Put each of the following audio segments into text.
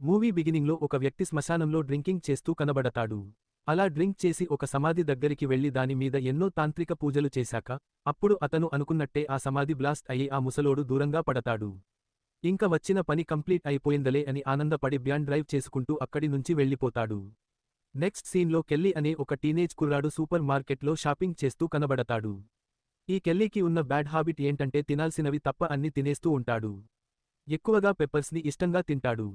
Movie బిగినింగ్లో ఒక వ్యక్తి శ్మశానంలో డ్రింకింగ్ చేస్తూ కనబడతాడు. అలా డ్రింక్ చేసి ఒక సమాధి దగ్గరికి వెళ్ళి దాని మీద ఎన్నో తాంత్రిక పూజలు చేశాక అప్పుడు అతను అనుకున్నట్టే ఆ సమాధి బ్లాస్ట్ అయ్యి ఆ ముసలోడు దూరంగా పడతాడు. ఇంక వచ్చిన పని కంప్లీట్ అయిపోయిందలే అని ఆనందపడి బ్యాండ్ డ్రైవ్ చేసుకుంటూ అక్కడి నుంచి వెళ్ళిపోతాడు. నెక్స్ట్ సీన్లో కెల్లీ అనే ఒక టీనేజ్ కుర్రాడు సూపర్ మార్కెట్లో షాపింగ్ చేస్తూ కనబడతాడు. ఈ కెల్లీకి ఉన్న బ్యాడ్ హాబిట్ ఏంటంటే తినాల్సినవి తప్ప అన్ని తినేస్తూ ఉంటాడు. ఎక్కువగా పెప్పర్స్ని ఇష్టంగా తింటాడు.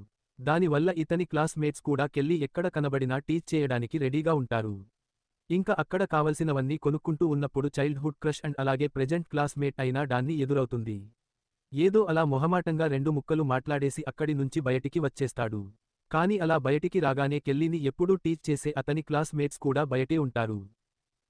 దానివల్ల ఇతని క్లాస్మేట్స్ కూడా కెళ్ళి ఎక్కడ కనబడినా టీచ్ చేయడానికి రెడీగా ఉంటారు. ఇంకా అక్కడ కావలసినవన్నీ కొనుక్కుంటూ ఉన్నప్పుడు చైల్డ్హుడ్ క్రష్ అండ్ అలాగే ప్రెజెంట్ క్లాస్మేట్ అయినా డాన్ని ఎదురవుతుంది. ఏదో అలా మొహమాటంగా రెండు ముక్కలు మాట్లాడేసి అక్కడి నుంచి బయటికి వచ్చేస్తాడు. కాని అలా బయటికి రాగానే కెల్లీని ఎప్పుడూ టీచ్ చేసే అతని క్లాస్మేట్స్ కూడా బయటే ఉంటారు.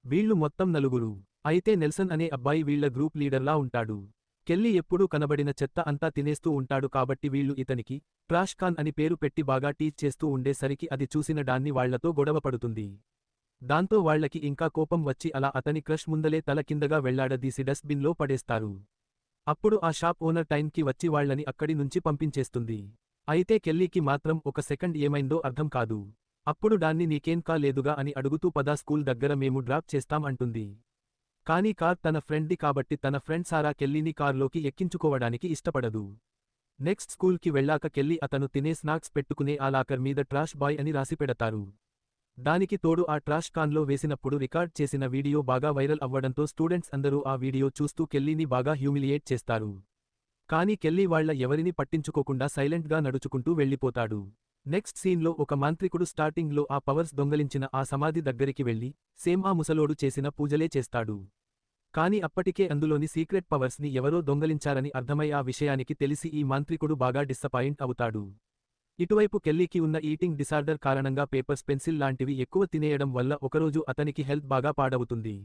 వీళ్ళు మొత్తం నలుగురు. అయితే నెల్సన్ అనే అబ్బాయి వీళ్ళ గ్రూప్ లీడర్లా ఉంటాడు. కెల్లీ ఎప్పుడూ కనబడిన చెత్త అంతా తినేస్తూ ఉంటాడు కాబట్టి వీళ్ళు ఇతనికి ట్రాష్ ఖాన్ అని పేరు పెట్టి బాగా టీచ్ చేస్తూ ఉండేసరికి అది చూసిన డాన్ని వాళ్ళతో గొడవ పడుతుంది. దాంతో వాళ్ళకి ఇంకా కోపం వచ్చి అలా అతని క్రష్ ముందలే తల కిందగా వెళ్ళాడదీసి డస్ట్బిన్లో పడేస్తారు. అప్పుడు ఆ షాప్ ఓనర్ టైంకి వచ్చి వాళ్ళని అక్కడి నుంచి పంపించేస్తుంది. అయితే కెల్లీకి మాత్రం ఒక సెకండ్ ఏమైందో అర్థం కాదు. అప్పుడు డాన్ని నీకేం కాలేదుగా అని అడుగుతూ పదా స్కూల్ దగ్గర మేము డ్రాప్ చేస్తాం అంటుంది. కానీ కార్ తన ఫ్రెండ్ది కాబట్టి తన ఫ్రెండ్ సారా కెల్లీని కార్లోకి ఎక్కించుకోవడానికి ఇష్టపడదు. నెక్స్ట్ స్కూల్కి వెళ్ళాక కెల్లి అతను తినే స్నాక్స్ పెట్టుకునే ఆ లాకర్ మీద ట్రాష్ బాయ్ అని రాసిపెడతారు దానికి తోడు ఆ ట్రాష్ కాన్లో వేసినప్పుడు రికార్డ్ చేసిన వీడియో బాగా వైరల్ అవ్వడంతో స్టూడెంట్స్ అందరూ ఆ వీడియో చూస్తూ కెల్లీని బాగా హ్యూమిలియేట్ చేస్తారు. కానీ కెల్లీ వాళ్ళ ఎవరిని పట్టించుకోకుండా సైలెంట్గా నడుచుకుంటూ వెళ్ళిపోతాడు. నెక్స్ట్ సీన్లో ఒక మాంత్రికుడు స్టార్టింగ్లో ఆ పవర్స్ దొంగలించిన ఆ సమాధి దగ్గరికి వెళ్ళి సేమ్ ఆ ముసలోడు చేసిన పూజలే చేస్తాడు. కాని అప్పటికే అందులోని సీక్రెట్ పవర్స్ని ఎవరో దొంగలించారని అర్థమై ఆ విషయానికి తెలిసి ఈ మాంత్రికుడు బాగా డిస్సపాయింట్ అవుతాడు. ఇటువైపు కెల్లీకి ఉన్న ఈటింగ్ డిసార్డర్ కారణంగా పేపర్స్ పెన్సిల్ లాంటివి ఎక్కువ తినేయడం వల్ల ఒకరోజు అతనికి హెల్త్ బాగా పాడవుతుంది.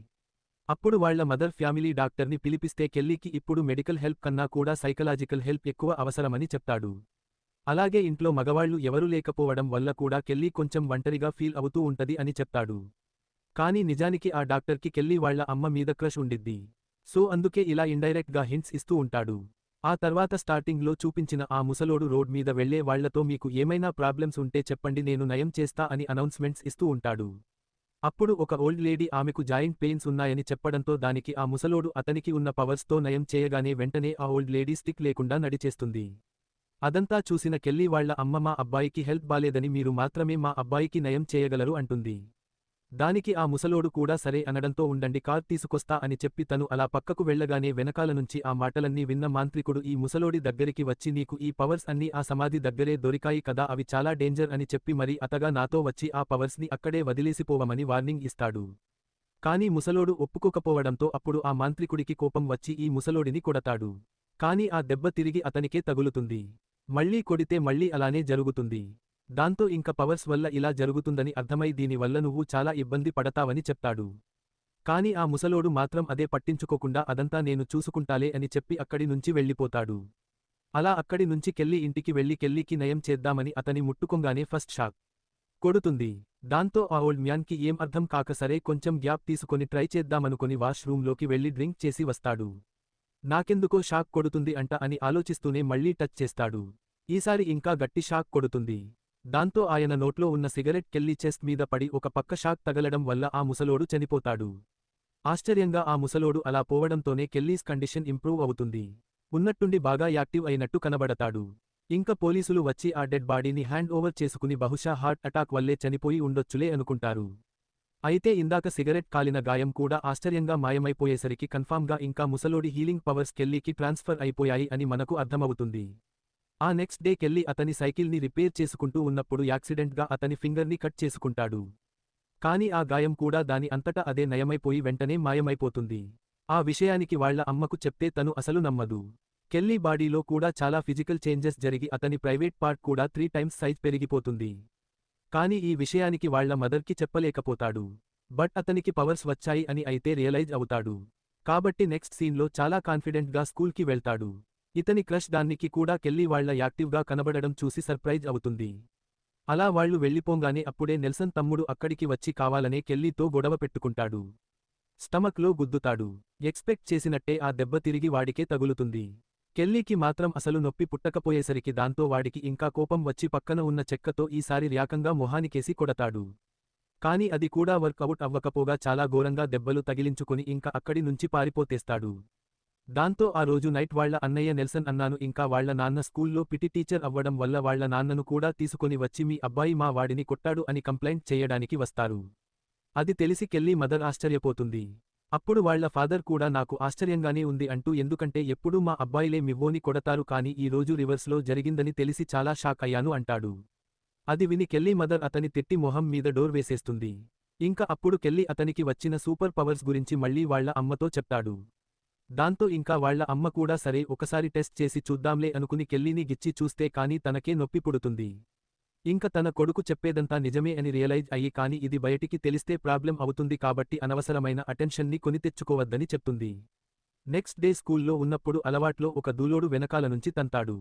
అప్పుడు వాళ్ళ మదర్ ఫ్యామిలీ డాక్టర్ని పిలిపిస్తే కెల్లీకి ఇప్పుడు మెడికల్ హెల్ప్ కన్నా కూడా సైకలాజికల్ హెల్ప్ ఎక్కువ అవసరమని చెప్తాడు. అలాగే ఇంట్లో మగవాళ్ళు ఎవరూ లేకపోవడం వల్ల కూడా కెల్లీ కొంచెం ఒంటరిగా ఫీల్ అవుతూ ఉంటది అని చెప్తాడు. కానీ నిజానికి ఆ డాక్టర్కి కెల్లీ వాళ్ళ అమ్మ మీద క్రష్ ఉండిద్ది. సో అందుకే ఇలా ఇండైరెక్ట్గా హింట్స్ ఇస్తూ ఉంటాడు. ఆ తర్వాత స్టార్టింగ్లో చూపించిన ఆ ముసలోడు రోడ్ మీద వెళ్ళే వాళ్ళతో మీకు ఏమైనా ప్రాబ్లమ్స్ ఉంటే చెప్పండి నేను నయం చేస్తా అని అనౌన్స్మెంట్స్ ఇస్తూ ఉంటాడు. అప్పుడు ఒక ఓల్డ్ లేడీ ఆమెకు జాయింట్ పెయిన్స్ ఉన్నాయని చెప్పడంతో దానికి ఆ ముసలోడు అతనికి ఉన్న పవర్స్తో నయం చేయగానే వెంటనే ఆ ఓల్డ్ లేడీ స్టిక్ లేకుండా నడిచేస్తుంది. అదంతా చూసిన కెల్లీ వాళ్ళ అమ్మ మా అబ్బాయికి హెల్ప్ బాలేదని మీరు మాత్రమే మా అబ్బాయికి నయం చేయగలరు అంటుంది. దానికి ఆ ముసలోడు కూడా సరే అనడంతో ఉండండి కార్ తీసుకొస్తా అని చెప్పి తను అలా పక్కకు వెళ్ళగానే వెనకాల నుంచి ఆ మాటలన్నీ విన్న మాంత్రికుడు ఈ ముసలోడి దగ్గరికి వచ్చి నీకు ఈ పవర్స్ అన్నీ ఆ సమాధి దగ్గరే దొరికాయి కదా అవి చాలా డేంజర్ అని చెప్పి మరి అతగా నాతో వచ్చి ఆ పవర్స్ని అక్కడే వదిలేసిపోవమని వార్నింగ్ ఇస్తాడు. కానీ ముసలోడు ఒప్పుకోకపోవడంతో అప్పుడు ఆ మాంత్రికుడికి కోపం వచ్చి ఈ ముసలోడిని కొడతాడు. కాని ఆ దెబ్బ తిరిగి అతనికే తగులుతుంది. మళ్ళీ కొడితే మళ్ళీ అలానే జరుగుతుంది. దాంతో ఇంక పవర్స్ వల్ల ఇలా జరుగుతుందని అర్థమై దీనివల్ల నువ్వు చాలా ఇబ్బంది పడతావని చెప్తాడు. కాని ఆ ముసలోడు మాత్రం అదే పట్టించుకోకుండా అదంతా నేను చూసుకుంటాలే అని చెప్పి అక్కడి నుంచి వెళ్ళిపోతాడు. అలా అక్కడి నుంచి కెల్లి ఇంటికి వెళ్ళి కెల్లికి నయం చేద్దామని అతని ముట్టుకొంగానే ఫస్ట్ షాక్ కొడుతుంది. దాంతో ఆ ఓల్డ్ మ్యాన్కి ఏం అర్థం కాక సరే కొంచెం గ్యాప్ తీసుకొని ట్రై చేద్దామనుకొని వాష్రూంలోకి వెళ్ళి డ్రింక్ చేసి వస్తాడు. నాకెందుకో షాక్ కొడుతుంది అంట అని ఆలోచిస్తూనే మళ్ళీ టచ్ చేస్తాడు. ఈసారి ఇంకా గట్టి షాక్ కొడుతుంది. దాంతో ఆయన నోట్లో ఉన్న సిగరెట్ కెల్లి చెస్ట్ మీద పడి ఒక పక్క షాక్ తగలడం వల్ల ఆ ముసలోడు చనిపోతాడు. ఆశ్చర్యంగా ఆ ముసలోడు అలా పోవడంతోనే కెల్లీస్ కండిషన్ ఇంప్రూవ్ అవుతుంది. ఉన్నట్టుండి బాగా యాక్టివ్ అయినట్టు కనబడతాడు. ఇంక పోలీసులు వచ్చి ఆ డెడ్ బాడీని హ్యాండ్ ఓవర్ చేసుకుని బహుశా హార్ట్ అటాక్ వల్లే చనిపోయి ఉండొచ్చులే అనుకుంటారు. అయితే ఇందాక సిగరెట్ కాలిన గాయం కూడా ఆశ్చర్యంగా మాయమైపోయేసరికి కన్ఫామ్గా ఇంకా ముసలోడి హీలింగ్ పవర్స్ కెల్లీకి ట్రాన్స్ఫర్ అయిపోయాయి అని మనకు అర్థమవుతుంది. ఆ నెక్స్ట్ డే కెల్లి అతని సైకిల్ని రిపేర్ చేసుకుంటూ ఉన్నప్పుడు యాక్సిడెంట్గా అతని ఫింగర్ని కట్ చేసుకుంటాడు. కాని ఆ గాయం కూడా దాని అంతటా అదే నయమైపోయి వెంటనే మాయమైపోతుంది. ఆ విషయానికి వాళ్ళ అమ్మకు చెప్తే తను అసలు నమ్మదు. కెల్లీ బాడీలో కూడా చాలా ఫిజికల్ చేంజెస్ జరిగి అతని ప్రైవేట్ పార్ట్ కూడా త్రీ టైమ్స్ సైజ్ పెరిగిపోతుంది. కాని ఈ విషయానికి వాళ్ళ మదర్కి చెప్పలేకపోతాడు. బట్ అతనికి పవర్స్ వచ్చాయి అని అయితే రియలైజ్ అవుతాడు. కాబట్టి నెక్స్ట్ సీన్లో చాలా కాన్ఫిడెంట్గా స్కూల్కి వెళ్తాడు. ఇతని క్రష్ దాన్నికి కూడా కెల్లి వాళ్ళ యాక్టివ్గా కనబడడం చూసి సర్ప్రైజ్ అవుతుంది. అలా వాళ్ళు వెళ్ళిపోంగానే అప్పుడే నెల్సన్ తమ్ముడు అక్కడికి వచ్చి కావాలనే కెల్లీతో గొడవ పెట్టుకుంటాడు. స్టమక్లో గుద్దుతాడు. ఎక్స్పెక్ట్ చేసినట్టే ఆ దెబ్బ తిరిగి వాడికే తగులుతుంది. కెల్లీకి మాత్రం అసలు నొప్పి పుట్టకపోయేసరికి దాంతో వాడికి ఇంకా కోపం వచ్చి పక్కన ఉన్న చెక్కతో ఈసారి ర్యాకంగా మొహానికేసి కొడతాడు. కాని అది కూడా వర్క్ అవుట్ అవ్వకపోగా చాలా ఘోరంగా దెబ్బలు తగిలించుకుని ఇంకా అక్కడి నుంచి పారిపోతేస్తాడు. దాంతో ఆ రోజు నైట్ వాళ్ళ అన్నయ్య నెల్సన్ అన్నాను ఇంకా వాళ్ళ నాన్న స్కూల్లో పిటి టీచర్ అవ్వడం వల్ల వాళ్ళ నాన్నను కూడా తీసుకొని వచ్చి మీ అబ్బాయి మా వాడిని కొట్టాడు అని కంప్లైంట్ చేయడానికి వస్తారు. అది తెలిసి కెల్లీ మదర్ ఆశ్చర్యపోతుంది. అప్పుడు వాళ్ళ ఫాదర్ కూడా నాకు ఆశ్చర్యంగానే ఉంది అంటూ ఎందుకంటే ఎప్పుడూ మా అబ్బాయిలే మివ్వోని కొడతారు కాని ఈ రోజు రివర్స్లో జరిగిందని తెలిసి చాలా షాక్ అయ్యాను అంటాడు. అది విని కెల్లీ మదర్ అతని తిట్టి మొహం మీద డోర్ వేసేస్తుంది. ఇంకా అప్పుడు కెల్లీ అతనికి వచ్చిన సూపర్ పవర్స్ గురించి మళ్ళీ వాళ్ళ అమ్మతో చెప్తాడు. దాంతో ఇంకా వాళ్ళ అమ్మ కూడా సరే ఒకసారి టెస్ట్ చేసి చూద్దాంలే అనుకుని కెల్లీని గిచ్చి చూస్తే కానీ తనకే నొప్పి పుడుతుంది. ఇంక తన కొడుకు చెప్పేదంతా నిజమే అని రియలైజ్ అయ్యి కాని ఇది బయటికి తెలిస్తే ప్రాబ్లం అవుతుంది కాబట్టి అనవసరమైన అటెన్షన్ని కొని తెచ్చుకోవద్దని చెప్తుంది. నెక్స్ట్ డే స్కూల్లో ఉన్నప్పుడు అలవాట్లో ఒక దూలోడు వెనకాల నుంచి తంతాడు.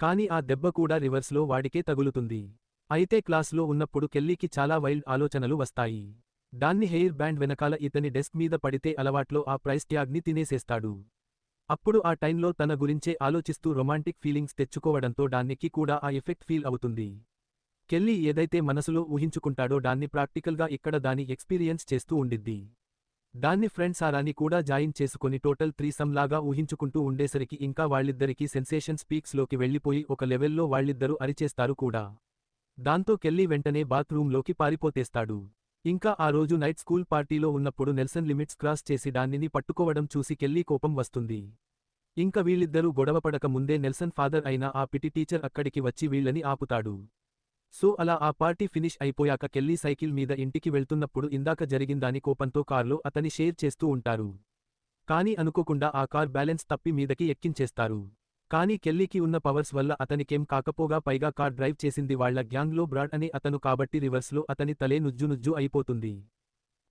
కాని ఆ దెబ్బ కూడా రివర్స్లో వాడికే తగులుతుంది. అయితే క్లాస్లో ఉన్నప్పుడు కెల్లీకి చాలా వైల్డ్ ఆలోచనలు వస్తాయి. దాన్ని హెయిర్ బ్యాండ్ వెనకాల ఇతని డెస్క్ మీద పడితే అలవాట్లో ఆ ప్రైస్ ట్యాగ్ని తినేసేస్తాడు. అప్పుడు ఆ టైంలో తన గురించే ఆలోచిస్తూ రొమాంటిక్ ఫీలింగ్స్ తెచ్చుకోవడంతో దానికి కూడా ఆ ఎఫెక్ట్ ఫీల్ అవుతుంది. కెల్లీ ఏదైతే మనసులో ఊహించుకుంటాడో దాన్ని ప్రాక్టికల్గా ఇక్కడ దాని ఎక్స్పీరియన్స్ చేస్తూ ఉండిద్ది. దాన్ని ఫ్రెండ్స్ ఆరాని కూడా జాయిన్ చేసుకుని టోటల్ త్రీసమ్ లాగా ఊహించుకుంటూ ఉండేసరికి ఇంకా వాళ్ళిద్దరికీ సెన్సేషన్ స్పీక్స్లోకి వెళ్ళిపోయి ఒక లెవెల్లో వాళ్ళిద్దరూ అరిచేస్తారు కూడా. దాంతో కెల్లీ వెంటనే బాత్రూంలోకి పారిపోతేస్తాడు. ఇంకా ఆ రోజు నైట్ స్కూల్ పార్టీలో ఉన్నప్పుడు నెల్సన్ లిమిట్స్ క్రాస్ చేసి దానిని పట్టుకోవడం చూసి కెల్లీ కోపం వస్తుంది. ఇంక వీళ్ళిద్దరూ గొడవపడక ముందే నెల్సన్ ఫాదర్ అయిన ఆ పిటి టీచర్ అక్కడికి వచ్చి వీళ్ళని ఆపుతాడు. సో అలా ఆ పార్టీ ఫినిష్ అయిపోయాక కెల్లీ సైకిల్ మీద ఇంటికి వెళ్తున్నప్పుడు ఇందాక జరిగిందాని కోపంతో కార్లో అతని షేర్ చేస్తూ ఉంటారు. కాని అనుకోకుండా ఆ కార్ బ్యాలెన్స్ తప్పి మీదకి ఎక్కించేస్తారు. కానీ కెల్లీకి ఉన్న పవర్స్ వల్ల అతనికేం కాకపోగా పైగా కార్ డ్రైవ్ చేసింది వాళ్ళ గ్యాంగ్లో బ్రాడ్ అనే అతను కాబట్టి రివర్స్లో అతని తలే నుజ్జు నుజ్జు అయిపోతుంది.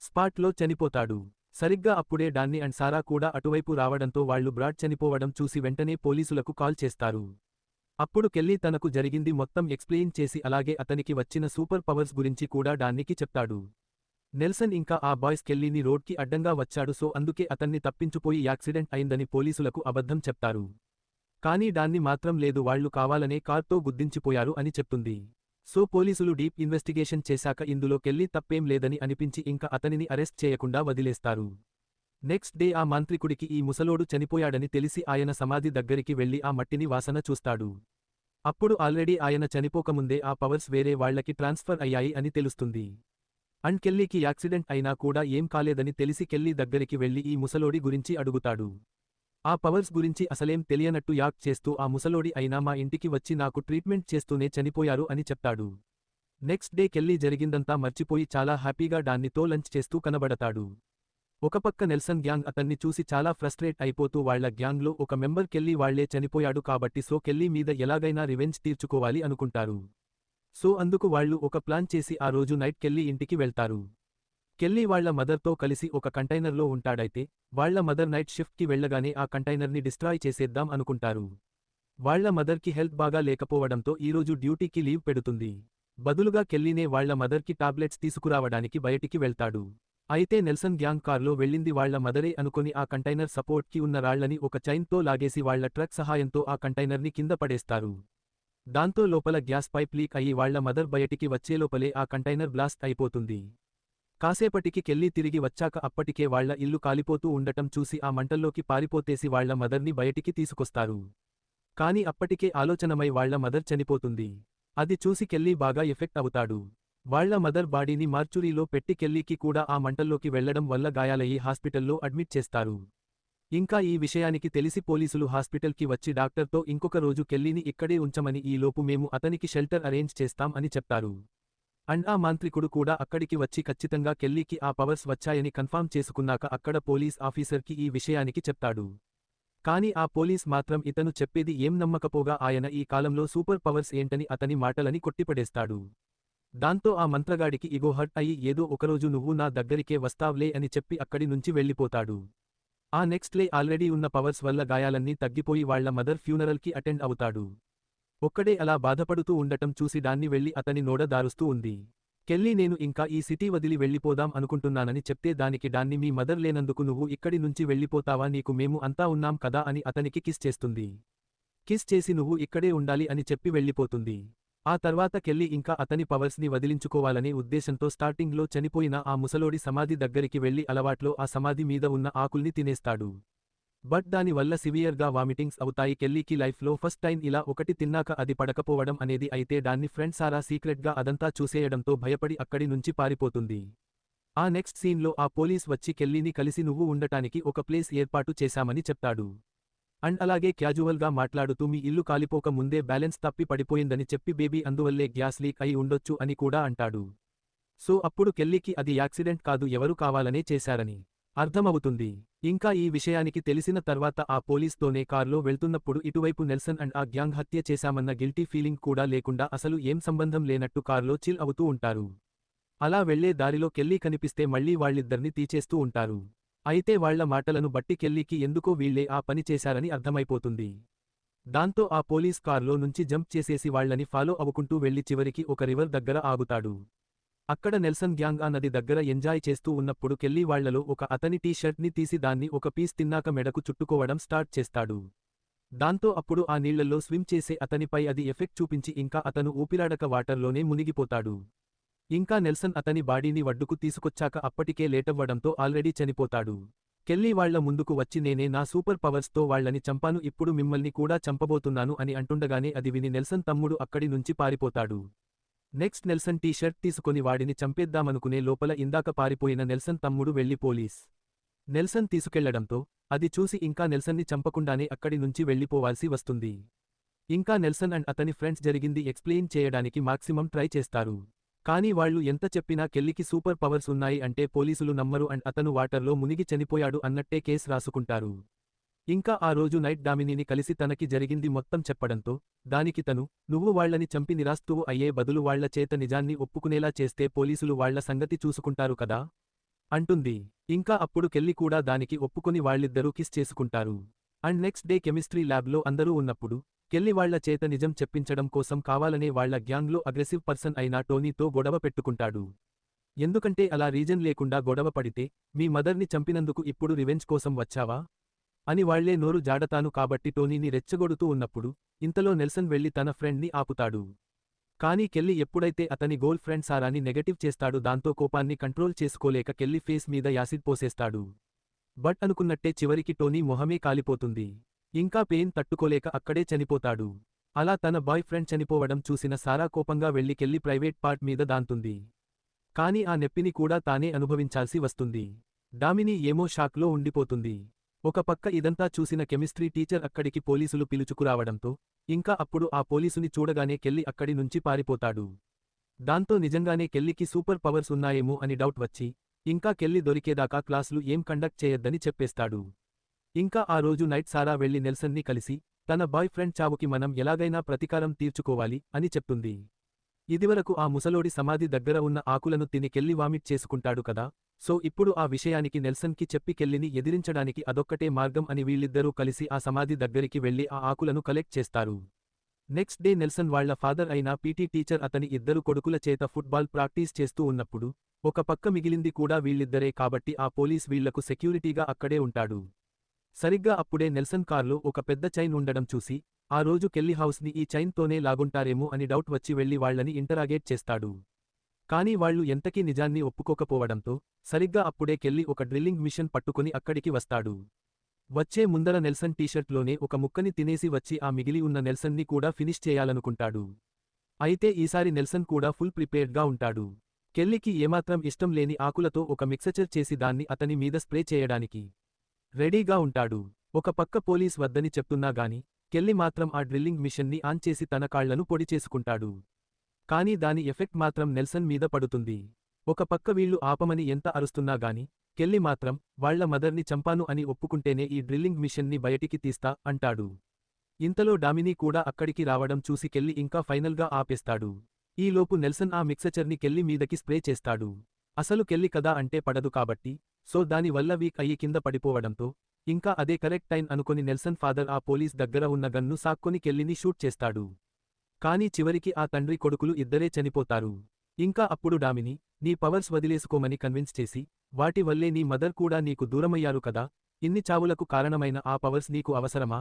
స్పాట్లో చనిపోతాడు. సరిగ్గా అప్పుడే డాన్ని అండ్ సారా కూడా అటువైపు రావడంతో వాళ్ళు బ్రాడ్ చనిపోవడం చూసి వెంటనే పోలీసులకు కాల్ చేస్తారు. అప్పుడు కెల్లీ తనకు జరిగింది మొత్తం ఎక్స్ప్లెయిన్ చేసి అలాగే అతనికి వచ్చిన సూపర్ పవర్స్ గురించి కూడా డాన్నికి చెప్తాడు. నెల్సన్ ఇంకా ఆ బాయ్స్ కెల్లీని రోడ్కి అడ్డంగా వచ్చాడు సో అందుకే అతన్ని తప్పించుపోయి యాక్సిడెంట్ అయిందని పోలీసులకు అబద్ధం చెప్తారు. కానీ డాన్ని మాత్రం లేదు వాళ్ళు కావాలనే కార్తో గుద్దించిపోయారు అని చెప్తుంది. సో పోలీసులు డీప్ ఇన్వెస్టిగేషన్ చేశాక ఇందులో కెల్లీ తప్పేం లేదని అనిపించి ఇంకా అతనిని అరెస్ట్ చేయకుండా వదిలేస్తారు. నెక్స్ట్ డే ఆ మాంత్రికుడికి ఈ ముసలోడు చనిపోయాడని తెలిసి ఆయన సమాధి దగ్గరికి వెళ్ళి ఆ మట్టిని వాసన చూస్తాడు. అప్పుడు ఆల్రెడీ ఆయన చనిపోకముందే ఆ పవర్స్ వేరే వాళ్ళకి ట్రాన్స్ఫర్ అయ్యాయి అని తెలుస్తుంది. అండ్ కెల్లీకి యాక్సిడెంట్ అయినా కూడా ఏం కాలేదని తెలిసి కెల్లీ దగ్గరికి వెళ్ళి ఈ ముసలోడి గురించి అడుగుతాడు. ఆ పవర్స్ గురించి అసలేం తెలియనట్టు యాక్ చేస్తూ ఆ ముసలోడి అయినా మా ఇంటికి వచ్చి నాకు ట్రీట్మెంట్ చేస్తూనే చనిపోయారు అని చెప్తాడు. నెక్స్ట్ డే కెల్లీ జరిగిందంతా మర్చిపోయి చాలా హ్యాపీగా డాన్నితో లంచ్ చేస్తూ కనబడతాడు. ఒకపక్క నెల్సన్ గ్యాంగ్ అతన్ని చూసి చాలా ఫ్రస్ట్రేట్ అయిపోతూ వాళ్ళ గ్యాంగ్లో ఒక మెంబర్ కెల్లీ వాళ్ళే చనిపోయాడు కాబట్టి సో కెల్లీ మీద ఎలాగైనా రివెంజ్ తీర్చుకోవాలి అనుకుంటారు. సో అందుకు వాళ్ళు ఒక ప్లాన్ చేసి ఆ రోజు నైట్ కెల్లీ ఇంటికి వెళ్తారు. కెల్లీ వాళ్ళ మదర్తో కలిసి ఒక కంటైనర్లో ఉంటాడైతే వాళ్ళ మదర్ నైట్ షిఫ్ట్కి వెళ్ళగానే ఆ కంటైనర్ని డిస్ట్రాయ్ చేసేద్దాం అనుకుంటారు. వాళ్ళ మదర్కి హెల్త్ బాగా లేకపోవడంతో ఈరోజు డ్యూటీకి లీవ్ పెడుతుంది. బదులుగా కెల్లీనే వాళ్ళ మదర్కి టాబ్లెట్స్ తీసుకురావడానికి బయటికి వెళ్తాడు. అయితే నెల్సన్ గ్యాంగ్ కార్లో వెళ్ళింది వాళ్ళ మదరే అనుకుని ఆ కంటైనర్ సపోర్ట్కి ఉన్న రాళ్ళని ఒక చైన్తో లాగేసి వాళ్ళ ట్రక్ సహాయంతో ఆ కంటైనర్ని కింద పడేస్తారు. దాంతో లోపల గ్యాస్ పైప్ లీక్ అయ్యి వాళ్ళ మదర్ బయటికి వచ్చేలోపలే ఆ కంటైనర్ బ్లాస్ట్ అయిపోతుంది. కాసేపటికి కెళ్ళి తిరిగి వచ్చాక అప్పటికే వాళ్ళ ఇల్లు కాలిపోతూ ఉండటం చూసి ఆ మంటల్లోకి పారిపోతేసి వాళ్ళ మదర్ని బయటికి తీసుకొస్తారు. కాని అప్పటికే ఆలోచనమై వాళ్ళ మదర్ చనిపోతుంది. అది చూసి కెళ్ళి బాగా ఎఫెక్ట్ అవుతాడు. వాళ్ళ మదర్ బాడీని మార్చురీలో పెట్టి కెల్లీకి కూడా ఆ మంటల్లోకి వెళ్ళడం వల్ల గాయాలయ్యి హాస్పిటల్లో అడ్మిట్ చేస్తారు. ఇంకా ఈ విషయానికి తెలిసి పోలీసులు హాస్పిటల్కి వచ్చి డాక్టర్తో ఇంకొక రోజు కెల్లీని ఇక్కడే ఉంచమని ఈ లోపు మేము అతనికి షెల్టర్ అరేంజ్ చేస్తాం అని చెప్తారు. అండ్ ఆ మాంత్రికుడు కూడా అక్కడికి వచ్చి ఖచ్చితంగా కెల్లీకి ఆ పవర్స్ వచ్చాయని కన్ఫామ్ చేసుకున్నాక అక్కడ పోలీస్ ఆఫీసర్కి ఈ విషయానికి చెప్తాడు. కాని ఆ పోలీస్ మాత్రం ఇతను చెప్పేది ఏం నమ్మకపోగా ఆయన ఈ కాలంలో సూపర్ పవర్స్ ఏంటని అతని మాటలని కొట్టిపడేస్తాడు. దాంతో ఆ మంత్రగాడికి ఇగో హర్ట్ అయి ఏదో ఒకరోజు నువ్వు నా దగ్గరికే వస్తావ్లే అని చెప్పి అక్కడి నుంచి వెళ్ళిపోతాడు. ఆ నెక్స్ట్ లే ఆల్రెడీ ఉన్న పవర్స్ వల్ల గాయాలన్నీ తగ్గిపోయి వాళ్ళ మదర్ ఫ్యూనరల్కి అటెండ్ అవుతాడు. ఒక్కడే అలా బాధపడుతూ ఉండటం చూసి దాన్ని వెళ్ళి అతని నోడ దారుస్తూ ఉంది. కెల్లీ నేను ఇంకా ఈ సిటీ వదిలి వెళ్ళిపోదాం అనుకుంటున్నానని చెప్తే దానికి దాన్ని మీ మదర్ లేనందుకు నువ్వు ఇక్కడి నుంచి వెళ్ళిపోతావా నీకు మేము అంతా ఉన్నాం కదా అని అతనికి కిస్ చేస్తుంది. కిస్ చేసి నువ్వు ఇక్కడే ఉండాలి అని చెప్పి వెళ్ళిపోతుంది. ఆ తర్వాత కెల్లి ఇంకా అతని పవర్స్ని వదిలించుకోవాలనే ఉద్దేశంతో స్టార్టింగ్లో చనిపోయిన ఆ ముసలోడి సమాధి దగ్గరికి వెళ్ళి అలవాట్లో ఆ సమాధి మీద ఉన్న ఆకుల్ని తినేస్తాడు. బట్ దాని వల్ల సివియర్గా వామిటింగ్స్ అవుతాయి. కెల్లీకి లైఫ్లో ఫస్ట్ టైం ఇలా ఒకటి తిన్నాక అది పడకపోవడం అనేది అయితే దాన్ని ఫ్రెండ్ సారా సీక్రెట్గా అదంతా చూసేయడంతో భయపడి అక్కడి నుంచి పారిపోతుంది. ఆ నెక్స్ట్ సీన్లో ఆ పోలీస్ వచ్చి కెల్లీని కలిసి నువ్వు ఉండటానికి ఒక ప్లేస్ ఏర్పాటు చేశామని చెప్తాడు. అండ్ అలాగే క్యాజువల్గా మాట్లాడుతూ మీ ఇల్లు కాలిపోక ముందే బ్యాలెన్స్ తప్పి పడిపోయిందని చెప్పి బేబీ అందువల్లే గ్యాస్ లీక్ అయి ఉండొచ్చు అని కూడా అంటాడు. సో అప్పుడు కెల్లీకి అది యాక్సిడెంట్ కాదు ఎవరు కావాలనే చేశారని అర్థమవుతుంది. ఇంకా ఈ విషయానికి తెలిసిన తర్వాత ఆ పోలీస్తోనే కారులో వెళ్తున్నప్పుడు ఇటువైపు నెల్సన్ అండ్ ఆ గ్యాంగ్ హత్య చేశామన్న గిల్టీ ఫీలింగ్ కూడా లేకుండా అసలు ఏం సంబంధం లేనట్టు కారులో చిల్ అవుతూ ఉంటారు. అలా వెళ్ళే దారిలో కెల్లీ కనిపిస్తే మళ్ళీ వాళ్ళిద్దరిని తీచేస్తూ ఉంటారు. అయితే వాళ్ళ మాటలను బట్టి కెల్లీకి ఎందుకో వీళ్ళే ఆ పని చేశారని అర్థమైపోతుంది. దాంతో ఆ పోలీస్ కార్లో నుంచి జంప్ చేసేసి వాళ్ళని ఫాలో అవ్వుకుంటూ వెళ్ళి చివరికి ఒక రివర్ దగ్గర ఆగుతాడు. అక్కడ నెల్సన్ గ్యాంగ్ ఆ నది దగ్గర ఎంజాయ్ చేస్తూ ఉన్నప్పుడు కెల్లీ వాళ్ళలో ఒక అతని టీ షర్ట్ని తీసి దాన్ని ఒక పీస్ తిన్నాక మెడకు చుట్టుకోవడం స్టార్ట్ చేస్తాడు. దాంతో అప్పుడు ఆ నీళ్ళలో స్విమ్ చేసే అతనిపై అది ఎఫెక్ట్ చూపించి ఇంకా అతను ఊపిరాడక వాటర్లోనే మునిగిపోతాడు. ఇంకా నెల్సన్ అతని బాడీని వడ్డుకు తీసుకొచ్చాక అప్పటికే లేటవ్వడంతో ఆల్రెడీ చనిపోతాడు. కెల్లీ వాళ్ళ ముందుకు వచ్చి నేనే నా సూపర్ పవర్స్తో వాళ్ళని చంపాను ఇప్పుడు మిమ్మల్ని కూడా చంపబోతున్నాను అని అంటుండగానే అది విని నెల్సన్ తమ్ముడు అక్కడి నుంచి పారిపోతాడు. నెక్స్ట్ నెల్సన్ టీ షర్ట్ తీసుకుని వాడిని చంపేద్దామనుకునే లోపల ఇందాక పారిపోయిన నెల్సన్ తమ్ముడు వెళ్ళి పోలీస్ నెల్సన్ తీసుకెళ్ళడంతో అది చూసి ఇంకా నెల్సన్ని చంపకుండానే అక్కడి నుంచి వెళ్ళిపోవాల్సి వస్తుంది. ఇంకా నెల్సన్ అండ్ అతని ఫ్రెండ్స్ జరిగింది ఎక్స్ప్లెయిన్ చేయడానికి మాక్సిమం ట్రై చేస్తారు. కానీ వాళ్ళు ఎంత చెప్పినా కెల్లికి సూపర్ పవర్స్ ఉన్నాయి అంటే పోలీసులు నమ్మరు అండ్ అతను వాటర్లో మునిగి చనిపోయాడు అన్నట్టే కేసు రాసుకుంటారు. ఇంకా ఆ రోజు నైట్ డామినీని కలిసి తనకి జరిగింది మొత్తం చెప్పడంతో దానికి తను నువ్వు వాళ్ళని చంపి నిరాస్తువు అయ్యే బదులు వాళ్ళ చేత నిజాన్ని ఒప్పుకునేలా చేస్తే పోలీసులు వాళ్ళ సంగతి చూసుకుంటారు కదా? అంటుంది. ఇంకా అప్పుడు కెల్లి కూడా దానికి ఒప్పుకుని వాళ్ళిద్దరూ కిస్ చేసుకుంటారు. అండ్ నెక్స్ట్ డే కెమిస్ట్రీ ల్యాబ్లో అందరూ ఉన్నప్పుడు కెల్లి వాళ్ళ చేత నిజం చెప్పించడం కోసం కావాలనే వాళ్ళ గ్యాంగ్లో అగ్రెసివ్ పర్సన్ అయిన టోనీతో గొడవ పెట్టుకుంటాడు. ఎందుకంటే అలా రీజన్ లేకుండా గొడవ పడితే మీ మదర్ని చంపినందుకు ఇప్పుడు రివెంజ్ కోసం వచ్చావా? అని వాళ్ళే నోరు జాడతాను కాబట్టి టోనీని రెచ్చగొడుతూ ఉన్నప్పుడు ఇంతలో నెల్సన్ వెళ్ళి తన ఫ్రెండ్ని ఆపుతాడు. కానీ కెల్లి ఎప్పుడైతే అతని గోల్ ఫ్రెండ్ సారాని నెగటివ్ చేస్తాడు దాంతో కోపాన్ని కంట్రోల్ చేసుకోలేక కెల్లి ఫేస్ మీద యాసిడ్ పోసేస్తాడు. బట్ అనుకున్నట్టే చివరికి టోనీ మొహమే కాలిపోతుంది. ఇంకా పెయిన్ తట్టుకోలేక అక్కడే చనిపోతాడు. అలా తన బాయ్ ఫ్రెండ్ చనిపోవడం చూసిన సారా కోపంగా వెళ్ళికెళ్ళి ప్రైవేట్ పార్ట్ మీద దాంతుంది. కాని ఆ నెప్పిని కూడా తానే అనుభవించాల్సి వస్తుంది. డామిని ఏమో షాక్లో ఉండిపోతుంది. ఒక పక్క ఇదంతా చూసిన కెమిస్ట్రీ టీచర్ అక్కడికి పోలీసులు పిలుచుకురావడంతో ఇంకా అప్పుడు ఆ పోలీసుని చూడగానే కెల్లి అక్కడి నుంచి పారిపోతాడు. దాంతో నిజంగానే కెల్లికి సూపర్ పవర్స్ ఉన్నాయేమో అని డౌట్ వచ్చి ఇంకా కెల్లి దొరికేదాకా క్లాసులు ఏం కండక్ట్ చేయొద్దని చెప్పేస్తాడు. ఇంకా ఆ రోజు నైట్ సారా వెళ్ళి నెల్సన్ని కలిసి తన బాయ్ ఫ్రెండ్ చావుకి మనం ఎలాగైనా ప్రతీకారం తీర్చుకోవాలి అని చెప్తుంది. ఇదివరకు ఆ ముసలోడి సమాధి దగ్గర ఉన్న ఆకులను తిని కెల్లి వామిట్ చేసుకుంటాడు కదా సో ఇప్పుడు ఆ విషయానికి నెల్సన్కి చెప్పి కెల్లిని ఎదిరించడానికి అదొక్కటే మార్గం అని వీళ్ళిద్దరూ కలిసి ఆ సమాధి దగ్గరికి వెళ్ళి ఆ ఆకులను కలెక్ట్ చేస్తారు. నెక్స్ట్ డే నెల్సన్ వాళ్ళ ఫాదర్ అయిన పీటీ టీచర్ అతని ఇద్దరు కొడుకుల చేత ఫుట్బాల్ ప్రాక్టీస్ చేస్తూ ఉన్నప్పుడు ఒక పక్క మిగిలింది కూడా వీళ్ళిద్దరే కాబట్టి ఆ పోలీస్ వీళ్ళకు సెక్యూరిటీగా అక్కడే ఉంటాడు. సరిగ్గా అప్పుడే నెల్సన్ కార్లో ఒక పెద్ద చైన్ ఉండడం చూసి ఆ రోజు కెల్లి హౌస్ని ఈ చైన్తోనే లాగుంటారేమో అని డౌట్ వచ్చి వెళ్ళి వాళ్ళని ఇంటరాగేట్ చేస్తాడు. కానీ వాళ్ళు ఎంతకీ నిజాన్ని ఒప్పుకోకపోవడంతో సరిగ్గా అప్పుడే కెల్లి ఒక డ్రిల్లింగ్ మిషన్ పట్టుకుని అక్కడికి వస్తాడు. వచ్చే ముందర నెల్సన్ టీషర్ట్లోనే ఒక ముక్కని తినేసి వచ్చి ఆ మిగిలి ఉన్న నెల్సన్ని కూడా ఫినిష్ చేయాలనుకుంటాడు. అయితే ఈసారి నెల్సన్ కూడా ఫుల్ ప్రిపేర్డ్గా ఉంటాడు. కెల్లికి ఏమాత్రం ఇష్టం లేని ఆకులతో ఒక మిక్సచర్ చేసి దాన్ని అతని మీద స్ప్రే చేయడానికి రెడీగా ఉంటాడు. ఒక పక్క పోలీస్ వద్దని చెప్తున్నా గాని కెల్లి మాత్రం ఆ డ్రిల్లింగ్ మిషన్ని ఆన్ చేసి తన కాళ్ళను పొడి చేసుకుంటాడు. కానీ దాని ఎఫెక్ట్ మాత్రం నెల్సన్ మీద పడుతుంది. ఒక పక్క వీళ్ళు ఆపమని ఎంత అరుస్తున్నా గాని కెల్లి మాత్రం వాళ్ళ మదర్ని చంపాను అని ఒప్పుకుంటేనే ఈ డ్రిల్లింగ్ మిషన్ని బయటికి తీస్తా అంటాడు. ఇంతలో డామినీ కూడా అక్కడికి రావడం చూసి కెల్లి ఇంకా ఫైనల్గా ఆపేస్తాడు. ఈలోపు నెల్సన్ ఆ మిక్సచర్ని కెల్లి మీదకి స్ప్రే చేస్తాడు. అసలు కెల్లి కదా అంటే పడదు కాబట్టి సో దాని వల్ల వీక్ అయ్యి కింద పడిపోవడంతో ఇంకా అదే కరెక్ట్ టైం అనుకొని నెల్సన్ ఫాదర్ ఆ పోలీస్ దగ్గర ఉన్న గన్ను సాక్కొని కెల్లిని షూట్ చేస్తాడు. కానీ చివరికి ఆ తండ్రి కొడుకులు ఇద్దరే చనిపోతారు. ఇంకా అప్పుడు డామిని నీ పవర్స్ వదిలేసుకోమని కన్విన్స్ చేసి వాటి వల్లే నీ మదర్ కూడా నీకు దూరమయ్యారు కదా ఇన్ని చావులకు కారణమైన ఆ పవర్స్ నీకు అవసరమా?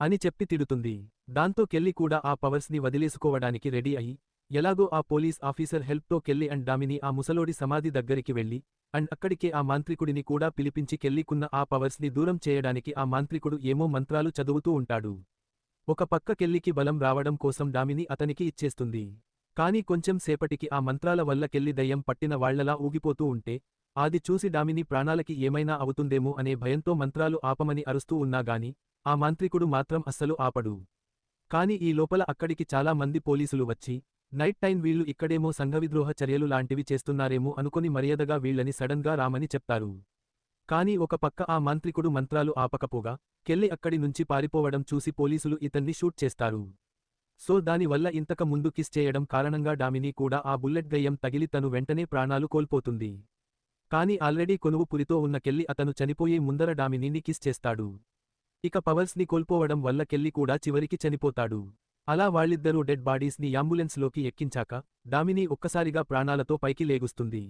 అని చెప్పి తిడుతుంది. దాంతో కెల్లి కూడా ఆ పవర్స్ని వదిలేసుకోవడానికి రెడీ అయి ఎలాగో ఆ పోలీస్ ఆఫీసర్ హెల్ప్తో కెల్లి అండ్ డామిని ఆ ముసలోడి సమాధి దగ్గరికి వెళ్ళి అండ్ అక్కడికే ఆ మాంత్రికుడిని కూడా పిలిపించి కెల్లికున్న ఆ పవర్స్ని దూరం చేయడానికి ఆ మాంత్రికుడు ఏమో మంత్రాలు చదువుతూ ఉంటాడు. ఒక పక్క కెల్లికి బలం రావడం కోసం డామిని అతనికి ఇచ్చేస్తుంది. కాని కొంచెం సేపటికి ఆ మంత్రాల వల్ల కెల్లి దయ్యం పట్టిన వాళ్ళలా ఊగిపోతూ ఉంటే ఆది చూసి డామిని ప్రాణాలకి ఏమైనా అవుతుందేమో అనే భయంతో మంత్రాలు ఆపమని అరుస్తూ ఉన్నాగాని ఆ మాంత్రికుడు మాత్రం అస్సలు ఆపడు. కాని ఈ లోపల అక్కడికి చాలా మంది పోలీసులు వచ్చి నైట్ టైం వీళ్ళు ఇక్కడేమో సంఘవిద్రోహ చర్యలు లాంటివి చేస్తున్నారేమో అనుకుని మర్యాదగా వీళ్ళని సడన్గా రామని చెప్తారు. కాని ఒక పక్క ఆ మాంత్రికుడు మంత్రాలు ఆపకపోగా కెల్లి అక్కడి నుంచి పారిపోవడం చూసి పోలీసులు ఇతన్ని షూట్ చేస్తారు. సో దానివల్ల ఇంతక ముందు కిస్ చేయడం కారణంగా డామిని కూడా ఆ బుల్లెట్ గయ్యం తగిలి తను వెంటనే ప్రాణాలు కోల్పోతుంది. కాని ఆల్రెడీ కొనువు పురితో ఉన్న కెల్లి అతను చనిపోయే ముందర డామినీని కిస్ చేస్తాడు. ఇక పవర్స్ని కోల్పోవడం వల్ల కెల్లి కూడా చివరికి చనిపోతాడు. అలా వాళ్ళిద్దరూ డెడ్ బాడీస్ని యాంబులెన్స్లోకి ఎక్కించాక డామిని ఒక్కసారిగా ప్రాణాలతో పైకి లేగుస్తుంది.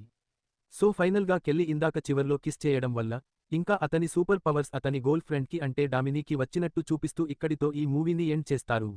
సో ఫైనల్గా కెల్లి ఇందాక చివర్లో కిస్ చేయడం వల్ల ఇంకా అతని సూపర్ పవర్స్ అతని గోల్ ఫ్రెండ్కి అంటే డామినీకి వచ్చినట్టు చూపిస్తూ ఇక్కడితో ఈ మూవీని ఎండ్ చేస్తారు.